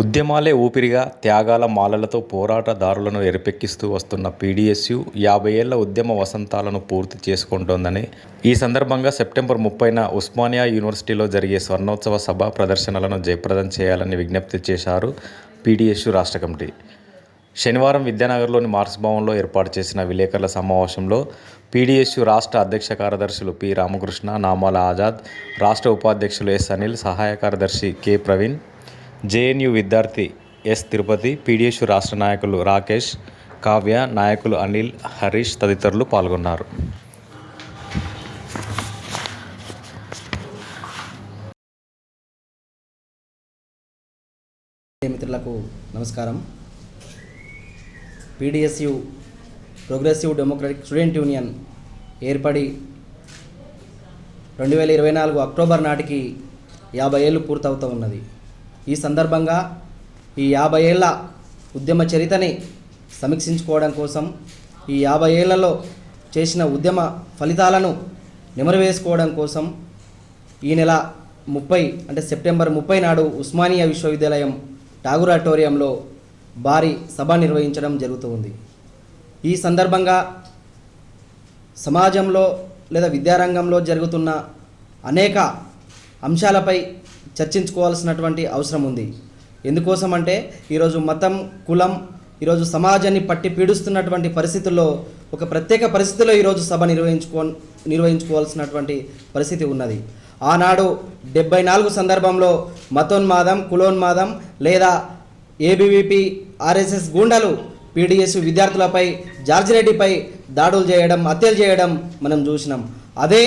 ఉద్యమాలే ఊపిరిగా త్యాగాల మాలలతో పోరాటదారులను ఎరపెక్కిస్తూ వస్తున్న పీడీఎస్యు యాభై ఏళ్ళ ఉద్యమ వసంతాలను పూర్తి చేసుకుంటోందని ఈ సందర్భంగా సెప్టెంబర్ ముప్పైన ఉస్మానియా యూనివర్సిటీలో జరిగే స్వర్ణోత్సవ సభ ప్రదర్శనలను జయప్రదం చేయాలని విజ్ఞప్తి చేశారు పీడీఎస్యు రాష్ట్ర కమిటీ. శనివారం విద్యానగర్లోని మార్క్స్ భవన్లో ఏర్పాటు చేసిన విలేకరుల సమావేశంలో పీడీఎస్యు రాష్ట్ర అధ్యక్ష కార్యదర్శులు పి రామకృష్ణ నామాల ఆజాద్ రాష్ట్ర ఉపాధ్యక్షులు ఎస్ అనిల్ సహాయ కార్యదర్శి కె ప్రవీణ్ జేఎన్యూ విద్యార్థి ఎస్ తిరుపతి పీడీఎస్యు రాష్ట్ర నాయకులు రాకేష్ కావ్య నాయకులు అనిల్ హరీష్ తదితరులు పాల్గొన్నారు. మిత్రులకు నమస్కారం. PDSU progressive democratic student union ఏర్పడి రెండు వేల ఇరవై నాలుగు అక్టోబర్ నాటికి యాభై ఏళ్ళు పూర్తవుతూ ఉన్నది. ఈ సందర్భంగా ఈ యాభై ఏళ్ళ ఉద్యమ చరితని సమీక్షించుకోవడం కోసం ఈ యాభై ఏళ్ళలో చేసిన ఉద్యమ ఫలితాలను నిమరవేసుకోవడం కోసం ఈ నెల ముప్పై అంటే సెప్టెంబర్ ముప్పై నాడు ఉస్మానియా విశ్వవిద్యాలయం ఠాగూర్ ఆడిటోరియంలో భారీ సభ నిర్వహించడం జరుగుతుంది ఈ సందర్భంగా సమాజంలో లేదా విద్యారంగంలో జరుగుతున్న అనేక అంశాలపై చర్చించుకోవాల్సినటువంటి అవసరం ఉంది. ఎందుకోసం అంటే ఈరోజు మతం కులం ఈరోజు సమాజాన్ని పట్టి పీడిస్తున్నటువంటి పరిస్థితుల్లో ఒక ప్రత్యేక పరిస్థితిలో ఈరోజు సభ నిర్వహించుకో నిర్వహించుకోవాల్సినటువంటి పరిస్థితి ఉన్నది. ఆనాడు డెబ్బై నాలుగు సందర్భంలో మతోన్మాదం కులోన్మాదం లేదా ఏబీవీపీ ఆర్ఎస్ఎస్ గూండాలు పీడిఎస్ విద్యార్థులపై జార్జిరెడ్డిపై దాడులు చేయడం హత్యలు చేయడం మనం చూసినాం. అదే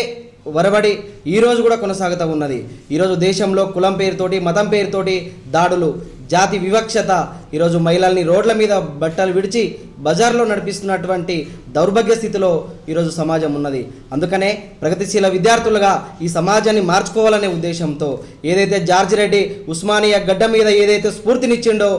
వరబడి ఈరోజు కూడా కొనసాగుతూ ఉన్నది. ఈరోజు దేశంలో కులం పేరుతోటి మతం పేరుతోటి దాడులు జాతి వివక్షత ఈరోజు మహిళల్ని రోడ్ల మీద బట్టలు విడిచి బజార్లో నడిపిస్తున్నటువంటి దౌర్భాగ్య స్థితిలో ఈరోజు సమాజం ఉన్నది. అందుకనే ప్రగతిశీల విద్యార్థులుగా ఈ సమాజాన్ని మార్చుకోవాలనే ఉద్దేశంతో ఏదైతే జార్జ్ రెడ్డి ఉస్మానియా గడ్డ మీద ఏదైతే స్ఫూర్తినిచ్చిండో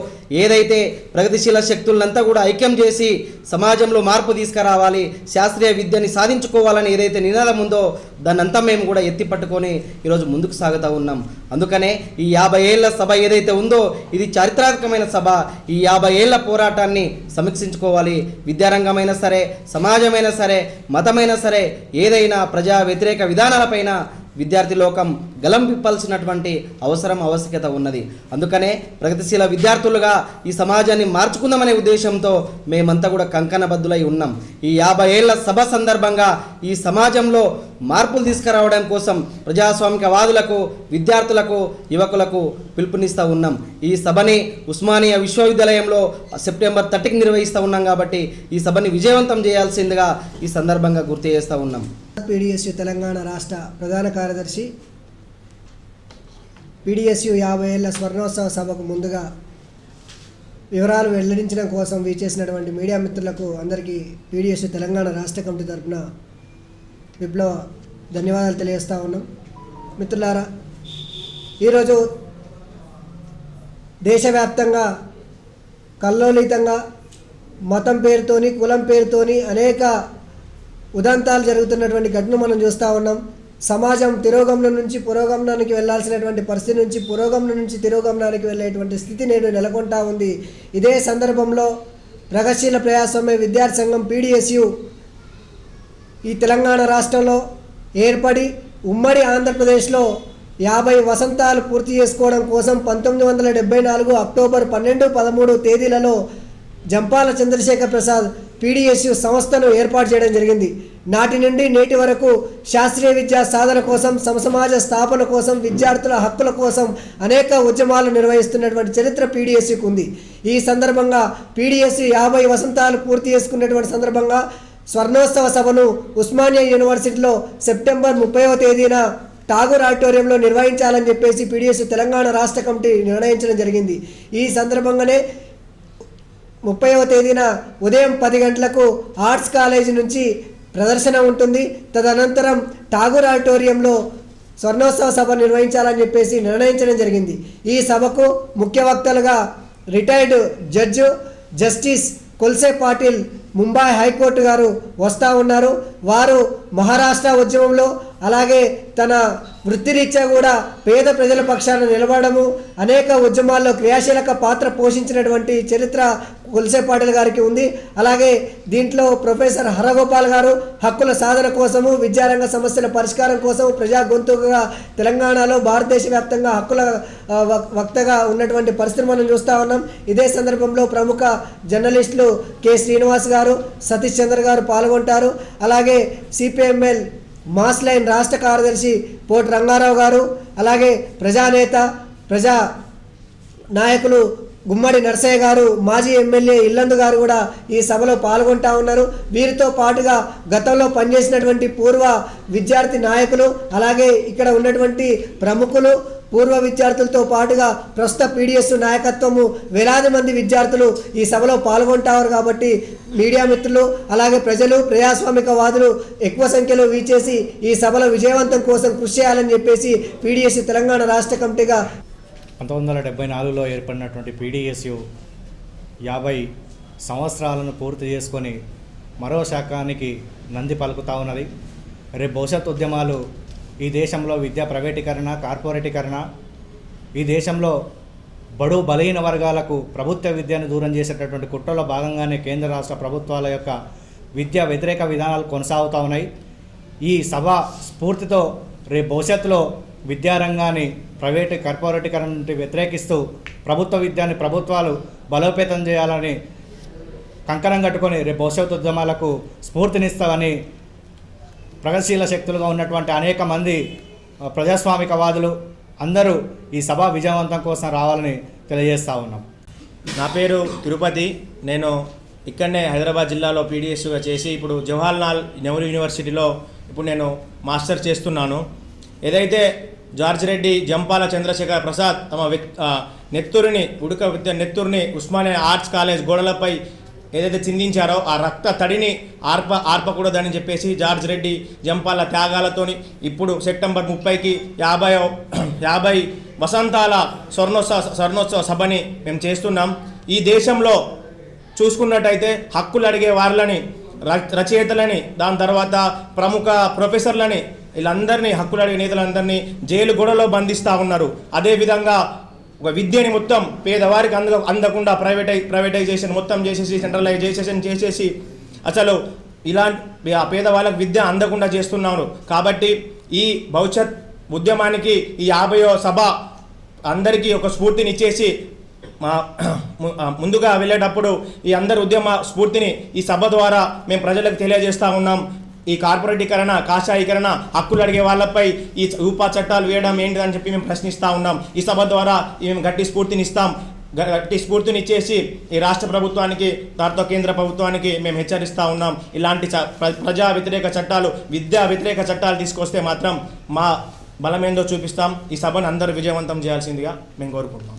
ఏదైతే ప్రగతిశీల శక్తులంతా కూడా ఐక్యం చేసి సమాజంలో మార్పు తీసుకురావాలి శాస్త్రీయ విద్యని సాధించుకోవాలని ఏదైతే నినాదం ఉందో దాన్నంతా మేము కూడా ఎత్తి పట్టుకొని ఈరోజు ముందుకు సాగుతూ ఉన్నాం. అందుకనే ఈ యాభై ఏళ్ళ సభ ఏదైతే ఉందో ఇది చారిత్రాత్మకమైన సభ. ఈ యాభై ఏళ్ళ పోరాటాన్ని సమీక్షించుకోవాలి. విద్యారంగమైనా సరే సమాజమైనా సరే మతమైనా సరే ఏదైనా ప్రజా వ్యతిరేక విధానాలపైన విద్యార్థి లోకం గలంపిప్పాల్సినటువంటి అవసరం ఆవశ్యకత ఉన్నది. అందుకనే ప్రగతిశీల విద్యార్థులుగా ఈ సమాజాన్ని మార్చుకుందామనే ఉద్దేశంతో మేమంతా కూడా కంకణబద్ధులై ఉన్నాం. ఈ యాభై ఏళ్ళ సభ సందర్భంగా ఈ సమాజంలో మార్పులు తీసుకురావడం కోసం ప్రజాస్వామికవాదులకు విద్యార్థులకు యువకులకు పిలుపునిస్తూ ఉన్నాం. ఈ సభని ఉస్మానియా విశ్వవిద్యాలయంలో సెప్టెంబర్ థర్టీకి నిర్వహిస్తూ ఉన్నాం కాబట్టి ఈ సభని విజయవంతం చేయాల్సిందిగా ఈ సందర్భంగా గుర్తు చేస్తూ ఉన్నాం. పీడిఎస్యు తెలంగాణ రాష్ట్ర ప్రధాన కార్యదర్శి పీడిఎస్యు యాభై ఏళ్ళ స్వర్ణోత్సవ సభకు ముందుగా వివరాలు వెల్లడించడం కోసం వీచేసినటువంటి మీడియా మిత్రులకు అందరికీ పీడిఎస్యు తెలంగాణ రాష్ట్ర కమిటీ తరఫున విప్లవ ధన్యవాదాలు తెలియజేస్తా ఉన్నాం. మిత్రులారా ఈరోజు దేశవ్యాప్తంగా కల్లోలితంగా మతం పేరుతోని కులం పేరుతోని అనేక ఉదంతాలు జరుగుతున్నటువంటి ఘటన మనం చూస్తూ ఉన్నాం. సమాజం తిరోగమనం నుంచి పురోగమనానికి వెళ్ళాల్సినటువంటి పరిస్థితి నుంచి పురోగమనం నుంచి తిరోగమనానికి వెళ్ళేటువంటి స్థితి నేడు నెలకొంటా ఉంది. ఇదే సందర్భంలో ప్రగతిశీల ప్రజాస్వామ్య విద్యార్థి సంఘం పీడిఎస్యు ఈ తెలంగాణ రాష్ట్రంలో ఏర్పడి ఉమ్మడి ఆంధ్రప్రదేశ్లో యాభై వసంతాలు పూర్తి చేసుకోవడం కోసం పంతొమ్మిది వందల డెబ్బై నాలుగు అక్టోబర్ పన్నెండు పదమూడు తేదీలలో జంపాల చంద్రశేఖర్ ప్రసాద్ పీడిఎస్యు సంస్థను ఏర్పాటు చేయడం జరిగింది. నాటి నుండి నేటి వరకు శాస్త్రీయ విద్యా సాధన కోసం సమసమాజ స్థాపన కోసం విద్యార్థుల హక్కుల కోసం అనేక ఉద్యమాలు నిర్వహిస్తున్నటువంటి చరిత్ర పీడిఎస్సికి ఉంది. ఈ సందర్భంగా పీడిఎస్యు యాభై వసంతాలు పూర్తి చేసుకున్నటువంటి సందర్భంగా స్వర్ణోత్సవ సభను ఉస్మానియా యూనివర్సిటీలో సెప్టెంబర్ ముప్పైవ తేదీన ఠాగూర్ ఆడిటోరియంలో నిర్వహించాలని చెప్పేసి పీడిఎస్ తెలంగాణ రాష్ట్ర కమిటీ నిర్ణయించడం జరిగింది. ఈ సందర్భంగానే ముప్పైవ తేదీన ఉదయం పది గంటలకు ఆర్ట్స్ కాలేజీ నుంచి ప్రదర్శన ఉంటుంది. తదనంతరం ఠాగూర్ ఆడిటోరియంలో స్వర్ణోత్సవ సభ నిర్వహించాలని చెప్పేసి నిర్ణయించడం జరిగింది. ఈ సభకు ముఖ్య వక్తలుగా retired judge justice Kolse Patil Mumbai high court గారు వస్తూ ఉన్నారు. వారు మహారాష్ట్ర ఉద్యమంలో అలాగే తన వృత్తిరీత్యా కూడా పేద ప్రజల పక్షాన నిలబడము అనేక ఉద్యమాల్లో క్రియాశీలక పాత్ర పోషించినటువంటి చరిత్ర కుల్సే గారికి ఉంది. అలాగే దీంట్లో ప్రొఫెసర్ హరగోపాల్ గారు హక్కుల సాధన కోసము విద్యారంగ సమస్యల పరిష్కారం కోసం ప్రజా గొంతుగా తెలంగాణలో భారతదేశ వ్యాప్తంగా హక్కుల వక్- వక్తగా ఉన్నటువంటి పరిస్థితి మనం చూస్తూ ఉన్నాం. ఇదే సందర్భంలో ప్రముఖ జర్నలిస్టులు కె శ్రీనివాస్ గారు సతీష్ చంద్ర గారు పాల్గొంటారు. అలాగే సిపిఎంఎల్ మాస్ లైన్ రాష్ట్ర కార్యదర్శి పోటి రంగారావు గారు అలాగే ప్రజానేత ప్రజా నాయకులు గుమ్మడి నరసయ్య గారు మాజీ ఎమ్మెల్యే ఇల్లందు గారు కూడా ఈ సభలో పాల్గొంటా ఉన్నారు. వీరితో పాటుగా గతంలో పనిచేసినటువంటి పూర్వ విద్యార్థి నాయకులు అలాగే ఇక్కడ ఉన్నటువంటి ప్రముఖులు పూర్వ విద్యార్థులతో పాటుగా ప్రస్తుత పీడిఎస్ నాయకత్వము వేలాది మంది విద్యార్థులు ఈ సభలో పాల్గొంటారు కాబట్టి మీడియా మిత్రులు అలాగే ప్రజలు ప్రజాస్వామికవాదులు ఎక్కువ సంఖ్యలో వీచేసి ఈ సభలో విజయవంతం కోసం కృషి చేయాలని చెప్పేసి పీడిఎస్ తెలంగాణ రాష్ట్ర కమిటీగా పంతొమ్మిది వందల డెబ్బై నాలుగులో ఏర్పడినటువంటి పీడిఎస్యు యాభై సంవత్సరాలను పూర్తి చేసుకొని మరో శాఖానికి నంది పలుకుతా ఉన్నది. రేపు భవిష్యత్ ఉద్యమాలు ఈ దేశంలో విద్య ప్రైవేటీకరణ కార్పొరేటీకరణ ఈ దేశంలో బడు బలహీన వర్గాలకు ప్రభుత్వ విద్యను దూరం చేసేటటువంటి కుట్రలో భాగంగానే కేంద్ర రాష్ట్ర ప్రభుత్వాల యొక్క విద్యా వ్యతిరేక విధానాలు కొనసాగుతూ ఉన్నాయి. ఈ సభ స్ఫూర్తితో రేపు భవిష్యత్తులో విద్యారంగాన్ని ప్రైవేటు కార్పొరేటీకరణ నుండి వ్యతిరేకిస్తూ ప్రభుత్వ విద్యాన్ని ప్రభుత్వాలు బలోపేతం చేయాలని కంకణం కట్టుకొని రేపు భవిష్యత్తు ఉద్యమాలకు స్ఫూర్తినిస్తామని ప్రగతిశీల శక్తులుగా ఉన్నటువంటి అనేక మంది ప్రజాస్వామికవాదులు అందరూ ఈ సభ విజయవంతం కోసం రావాలని తెలియజేస్తూ ఉన్నాం. నా పేరు తిరుపతి. నేను ఇక్కడనే హైదరాబాద్ జిల్లాలో పీడిఎస్గా చేసి ఇప్పుడు జవహర్లాల్ నెహ్రూ యూనివర్సిటీలో ఇప్పుడు నేను మాస్టర్ చేస్తున్నాను. ఏదైతే జార్జ్ రెడ్డి జంపాల చంద్రశేఖర్ ప్రసాద్ తమ వ్యక్ ఆ, ఉడక విద్య నెత్తురిని ఉస్మానియా ఆర్ట్స్ కాలేజ్ గోడలపై ఏదైతే చిందించారో ఆ రక్త తడిని ఆర్ప ఆర్పకూడదని చెప్పేసి జార్జ్ రెడ్డి జంపాల త్యాగాలతోని ఇప్పుడు సెప్టెంబర్ ముప్పైకి యాభై యాభై వసంతాల స్వర్ణోత్సవ స్వర్ణోత్సవ సభని మేము చేస్తున్నాం. ఈ దేశంలో చూసుకున్నట్టయితే హక్కులు అడిగే వారులని ర- రచయితలని దాని తర్వాత ప్రముఖ ప్రొఫెసర్లని వీళ్ళందరినీ హక్కులు అడిగే నేతలందరినీ జైలు గోడలో బంధిస్తూ ఉన్నారు. అదేవిధంగా ఒక విద్యని మొత్తం పేదవారికి అంద అందకుండా ప్రైవేటై ప్రైవేటైజేషన్ మొత్తం చేసేసి సెంట్రలైజేషన్ చేసేసి అసలు ఇలాంటి ఆ పేదవాళ్ళకి విద్య అందకుండా చేస్తున్నారు. కాబట్టి ఈ భవిష్యత్ ఉద్యమానికి ఈ యాభయో సభ అందరికీ ఒక స్ఫూర్తినిచ్చేసి మా ముందుగా వెళ్ళేటప్పుడు ఈ అందరి ఉద్యమ స్ఫూర్తిని ఈ సభ ద్వారా మేము ప్రజలకు తెలియజేస్తా ఉన్నాం. ఈ కార్పొరేటీకరణ కాషాయీకరణ హక్కులు అడిగే వాళ్ళపై ఈ రూపా చట్టాలు వేయడం ఏంటిదని చెప్పి మేము ప్రశ్నిస్తూ ఉన్నాం. ఈ సభ ద్వారా మేము గట్టి స్ఫూర్తినిస్తాం. గట్టి స్ఫూర్తినిచ్చేసి ఈ రాష్ట్ర ప్రభుత్వానికి తర్వాత కేంద్ర ప్రభుత్వానికి మేము హెచ్చరిస్తూ ఉన్నాం. ఇలాంటి చ- ప్ర- ప్రజా వ్యతిరేక చట్టాలు విద్యా వ్యతిరేక చట్టాలు తీసుకొస్తే మాత్రం మా బలమేందో చూపిస్తాం. ఈ సభను అందరూ విజయవంతం చేయాల్సిందిగా మేము కోరుకుంటున్నాం.